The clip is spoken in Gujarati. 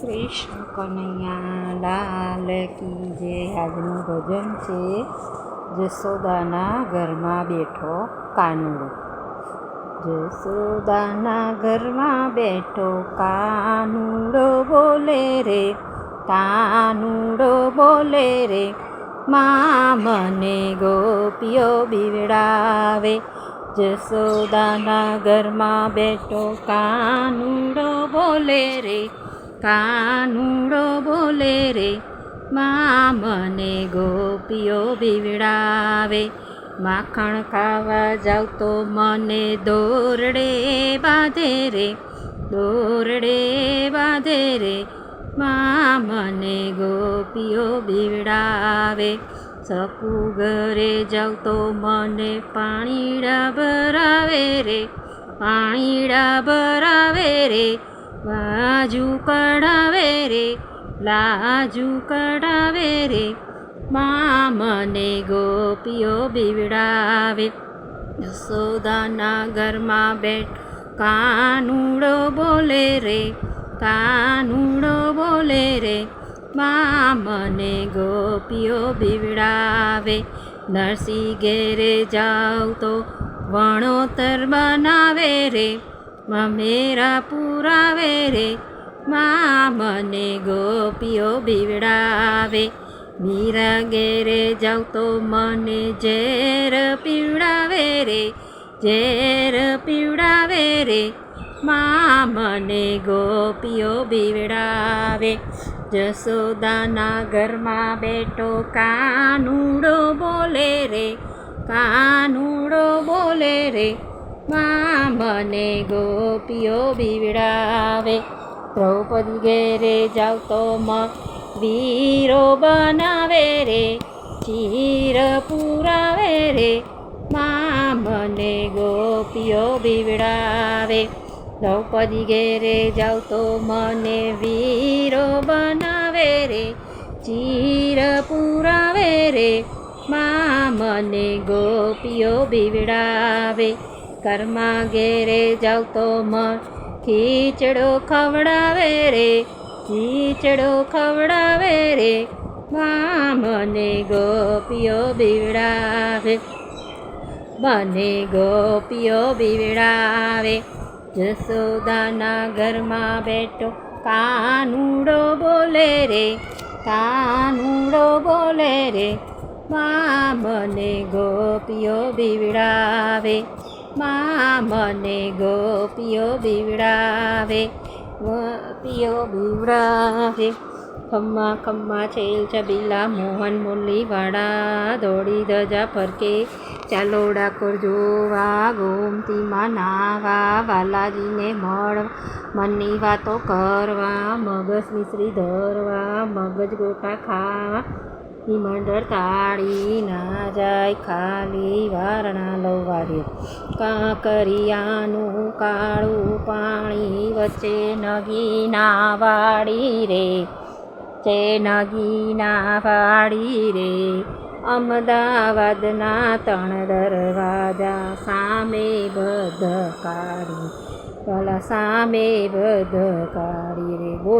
શ્રી કનૈયા લાલ કી જે આજનું ભજન છે જસોદાના ઘરમાં બેઠો કાનુડો. જસોદાના ઘરમાં બેઠો કાનુડો બોલે રે, કાનુડો બોલે રે. મા મને ગોપીઓ બીવડાવે. જસોદાના ઘરમાં બેઠો કાનુડો બોલે રે કાનુડો બોલે રે, મા મને ગોપીઓ બીવડાવે, માખણ ખાવા જાવ તો મને દોરડે બાંધે રે, દોરડે બાંધે રે, મા મને ગોપીઓ બીવડાવે સપુ ઘરે જાવ તો મને પાણીડા ભરાવે રે પાણીડા ભરાવે રે બાજુ કઢાવે રે, લાજુ કઢાવે રે. મા મને ગોપીઓ બીવડાવે. યશોદાના ઘરમાં બેઠ કાનુડો બોલે રે, કાનુડો બોલે રે. મા મને ગોપીઓ બીવડાવે. નરસિંહ ઘેરે જાઉં તો વણોતર બનાવે રે. મમેરા પુરાવે રે મા મને ગોપીઓ બીવડાવે. મીરા ઘેરે જાવ તો મને ઝેર પીવડાવે રે ઝેર પીવડાવે રે મા મને ગોપીઓ બીવડાવે. જસોદાના ઘરમાં બેઠો કાનુડો બોલે રે કાનુડો બોલે રે મા મને ગોપીઓ બીવડાવે. દ્રૌપદી ઘેરે જાવ તો મ વીરો બનાવે રે, ચીર પુરાવે રે. માં મને ગોપીઓ બીવડાવે. દ્રૌપદી ઘેરે જાવ તો મને વીરો બનાવે રે, ચીર પુરાવે રે. મા મને ગોપીઓ બીવડાવે. કર્મા ઘેરે જાવ તો મન ખીચડો ખવડાવે રે, ખીચડો ખવડાવે રે. મને ગોપીઓ બીવડાવે મને ગોપીઓ બીવડાવે. જસોદાના ઘરમાં બેઠો કાનુડો બોલે રે, કાનુડો બોલે રે. મને ગોપીઓ બીવડાવે. મા મને ગોપીઓ બીવડાવે ગોપીઓ બીવડાવે. ખમ્મા ખમ્મા છેલ છબીલા મોહન મુરલીવાળા, દોડી ધજા ફરકે. ચાલો ડાકોર જોવા, ગોમતીમાં નાવા વાલાજીને મળવા. મનની વાતો કરવા, મગજ મિશ્રી ધરવા, મગજ ગોટા ખાવા. મંડળ તાળી ના જાય ખાલી વારણા લવાર્યો કાંકરિયાનું કાળું પાણી વચ્ચે નગીના વાડી રે ચે નગીના વાડી રે, અમદાવાદના ત્રણ દરવાજા સામે બધ કાઢી ભલા સામે બધ કાઢી રે, બોલ.